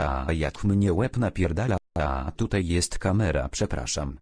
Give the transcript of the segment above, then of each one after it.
A jak mnie łeb napierdala, a tutaj jest kamera, przepraszam.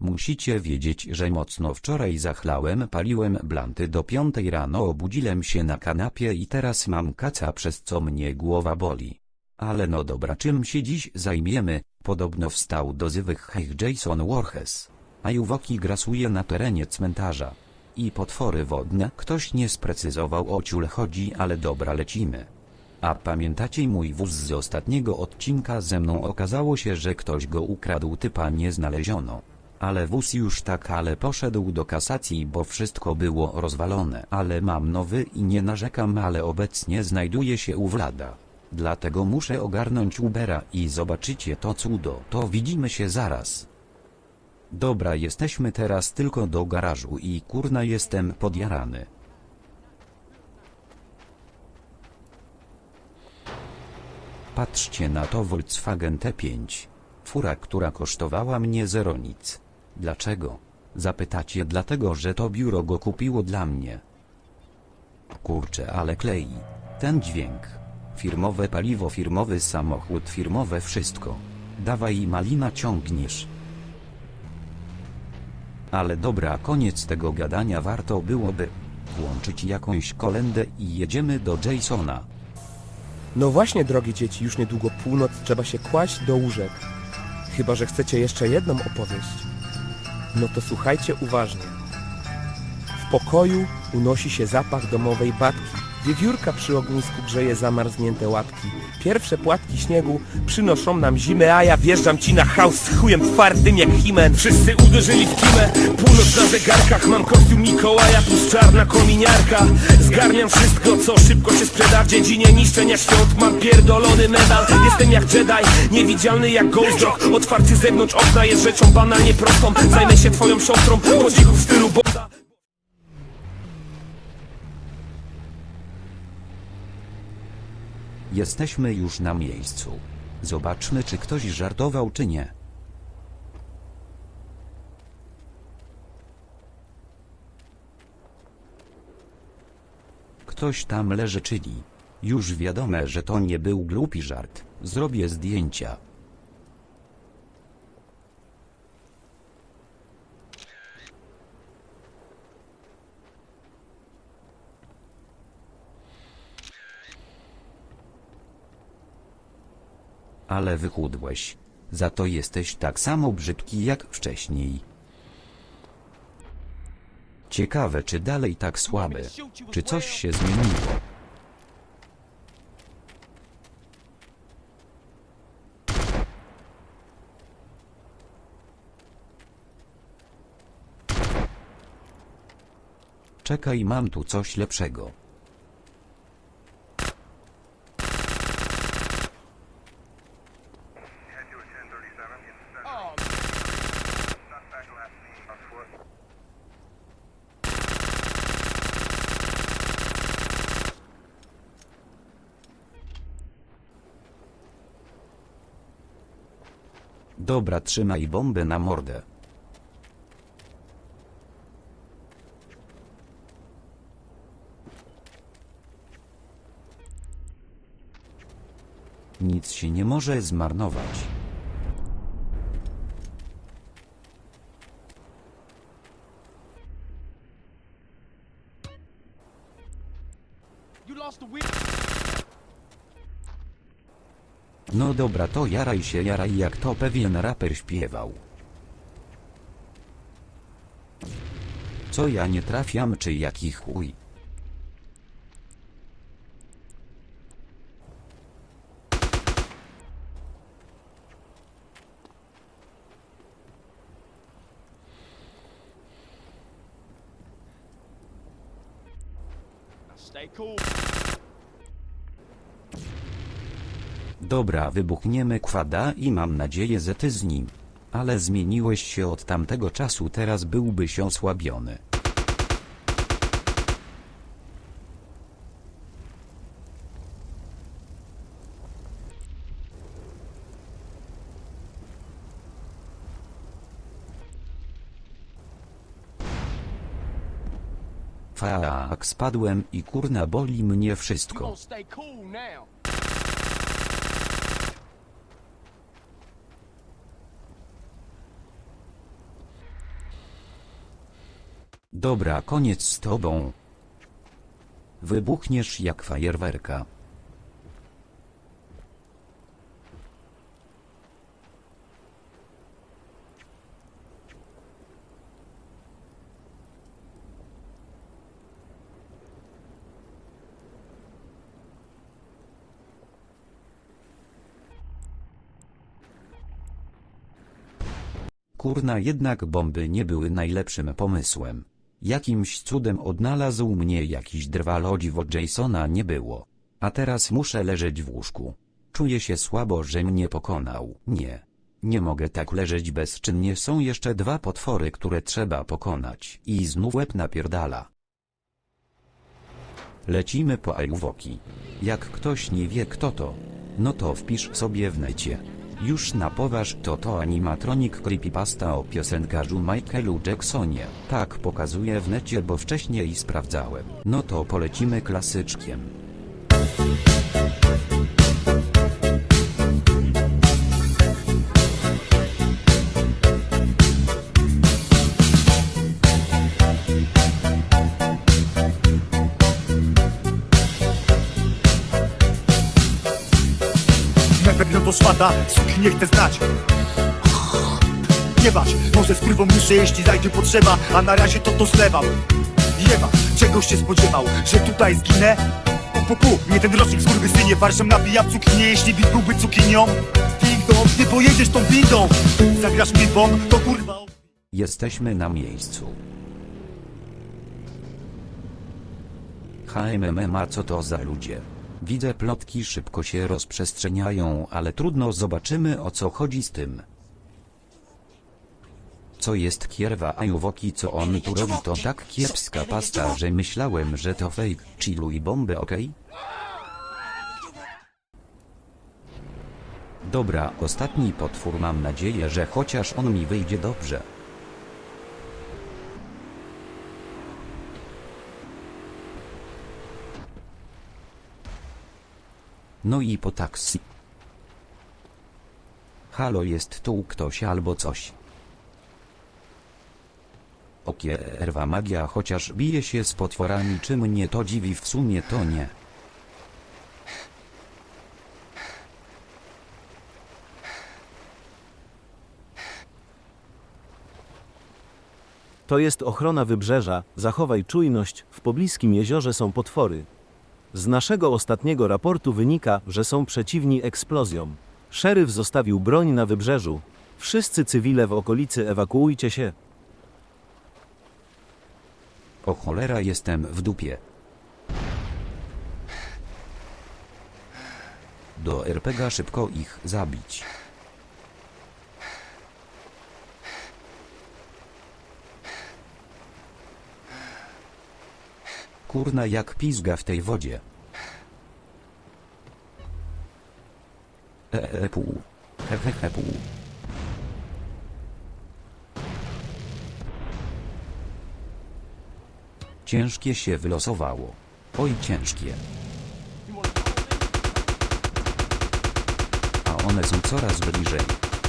Musicie wiedzieć, że mocno wczoraj zachlałem, paliłem blanty do piątej rano, obudziłem się na kanapie i teraz mam kaca, przez co mnie głowa boli. Ale no dobra, czym się dziś zajmiemy? Podobno wstał do zywych hejch Jason Voorhees. A juwoki grasuje na terenie cmentarza. I potwory wodne, ktoś nie sprecyzował o ciul chodzi, ale dobra lecimy. A pamiętacie mój wóz z ostatniego odcinka ze mną okazało się, że ktoś go ukradł typa nie znaleziono. Ale wóz już tak ale poszedł do kasacji, bo wszystko było rozwalone. Ale mam nowy i nie narzekam, ale obecnie znajduje się u Vlada. Dlatego muszę ogarnąć Ubera i zobaczycie to cudo. To widzimy się zaraz. Dobra, jesteśmy teraz tylko do garażu i kurna jestem podjarany. Patrzcie na to Volkswagen T5. Fura, która kosztowała mnie zero nic. Dlaczego? Zapytacie dlatego, że to biuro go kupiło dla mnie. Kurczę, ale klei. Ten dźwięk. Firmowe paliwo, firmowy samochód, firmowe wszystko. Dawaj malina ciągniesz. Ale dobra, koniec tego gadania warto byłoby włączyć jakąś kolendę i jedziemy do Jasona. No właśnie, drogie dzieci, już niedługo północ, trzeba się kłaść do łóżek. Chyba, że chcecie jeszcze jedną opowieść. No to słuchajcie uważnie. W pokoju unosi się zapach domowej batki. Wiewiórka przy ognisku grzeje zamarznięte łapki. Pierwsze płatki śniegu przynoszą nam zimę, a ja wjeżdżam ci na chaos z chujem twardym jak himen. Wszyscy uderzyli w kimę, północ na zegarkach, mam kostium Mikołaja plus czarna kominiarka. Zgarniam wszystko, co szybko się sprzeda w dziedzinie niszczenia świąt, mam pierdolony medal. Jestem jak Jedi, niewidzialny jak Ghost Dog. Otwarcie zewnątrz okna jest rzeczą banalnie prostą. Zajmę się twoją siostrą, po cichu w stylu Bonda. Jesteśmy już na miejscu. Zobaczmy czy ktoś żartował czy nie. Ktoś tam leży czyli. Już wiadome, że to nie był głupi żart. Zrobię zdjęcia. Ale wychudłeś. Za to jesteś tak samo brzydki jak wcześniej. Ciekawe czy dalej tak słaby. Czy coś się zmieniło? Czekaj, mam tu coś lepszego. Dobra, trzymaj bombę na mordę. Nic się nie może zmarnować. Dobra, to jaraj się, jaraj jak to pewien raper śpiewał. Co ja nie trafiam, czy jaki chuj? Stay cool. Dobra, wybuchniemy kwada i mam nadzieję, że ty z nim. Ale zmieniłeś się od tamtego czasu, teraz byłbyś osłabiony. Faak spadłem i kurna boli mnie wszystko. gonna stay cool now. Dobra, koniec z tobą. Wybuchniesz jak fajerwerka. Kurna jednak bomby nie były najlepszym pomysłem. Jakimś cudem odnalazł mnie jakiś drwalodziwo Jasona nie było. A teraz muszę leżeć w łóżku. Czuję się słabo, że mnie pokonał. Nie. Nie mogę tak leżeć bezczynnie są jeszcze dwa potwory, które trzeba pokonać. I znów łeb napierdala. Lecimy po Ajwoki. Jak ktoś nie wie kto to, no to wpisz sobie w necie. Już na poważ to to animatronic creepypasta o piosenkarzu Michaelu Jacksonie. Tak pokazuje w necie, bo wcześniej sprawdzałem. No to polecimy klasyczkiem. Szmata, suki nie chcę znać Nie bać, może z kurwą muszę jeśli zajdzie potrzeba A na razie to to zlewam Jeba, czegoś się spodziewał, że tutaj zginę? Pu, pu, pu, nie ten rocznik skurwysynie Warszem nabijam cukinię, jeśli bit byłby cukinią Ding nie pojedziesz tą windą Zagrasz mi bong, to kurwa Jesteśmy na miejscu. HMMM a co to za ludzie? Widzę plotki szybko się rozprzestrzeniają, ale trudno zobaczymy o co chodzi z tym. Co jest kierwa Ajuwoki co on tu robi to tak kiepska pasta, że myślałem, że to fake. Chilluj bomby okej? Dobra, ostatni potwór mam nadzieję, że chociaż on mi wyjdzie dobrze. No i po taksi. Halo jest tu ktoś albo coś. Okierwa magia chociaż bije się z potworami czy mnie to dziwi w sumie to nie. To jest ochrona wybrzeża, zachowaj czujność, w pobliskim jeziorze są potwory. Z naszego ostatniego raportu wynika, że są przeciwni eksplozjom. Szeryf zostawił broń na wybrzeżu. Wszyscy cywile w okolicy ewakuujcie się. O cholera jestem w dupie. Do RPGa szybko ich zabić. Kurna jak pizga w tej wodzie. Eee pół. Hehehe pół. Ciężkie się wylosowało. Oj ciężkie. A one są coraz bliżej.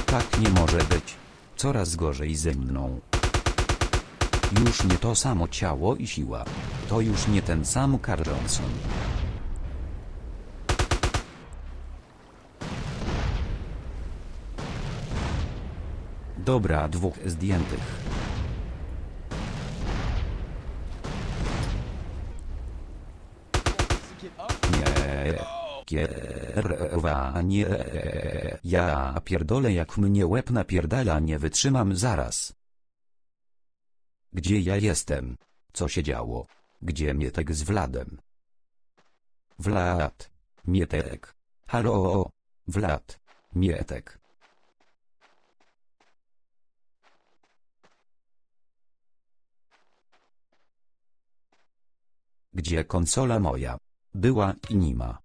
Tak nie może być. Coraz gorzej ze mną. Już nie to samo ciało i siła. To już nie ten sam Carl Johnson. Dobra, dwóch zdjętych. Nie. Kierwa, nie. Ja pierdolę jak mnie łeb napierdala nie wytrzymam zaraz. Gdzie ja jestem? Co się działo? Gdzie Mietek z Wladem? Wlad. Mietek. Halo. Wlad. Mietek. Gdzie konsola moja? Była i nie ma.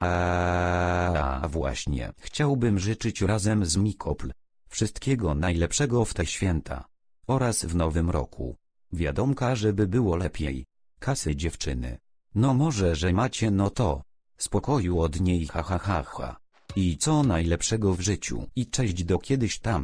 A właśnie, chciałbym życzyć razem z Mikopl wszystkiego najlepszego w te święta oraz w nowym roku. Wiadomka, żeby było lepiej. Kasy dziewczyny. No może, że macie no to. Spokoju od niej ha ha ha ha. I co najlepszego w życiu i cześć do kiedyś tam.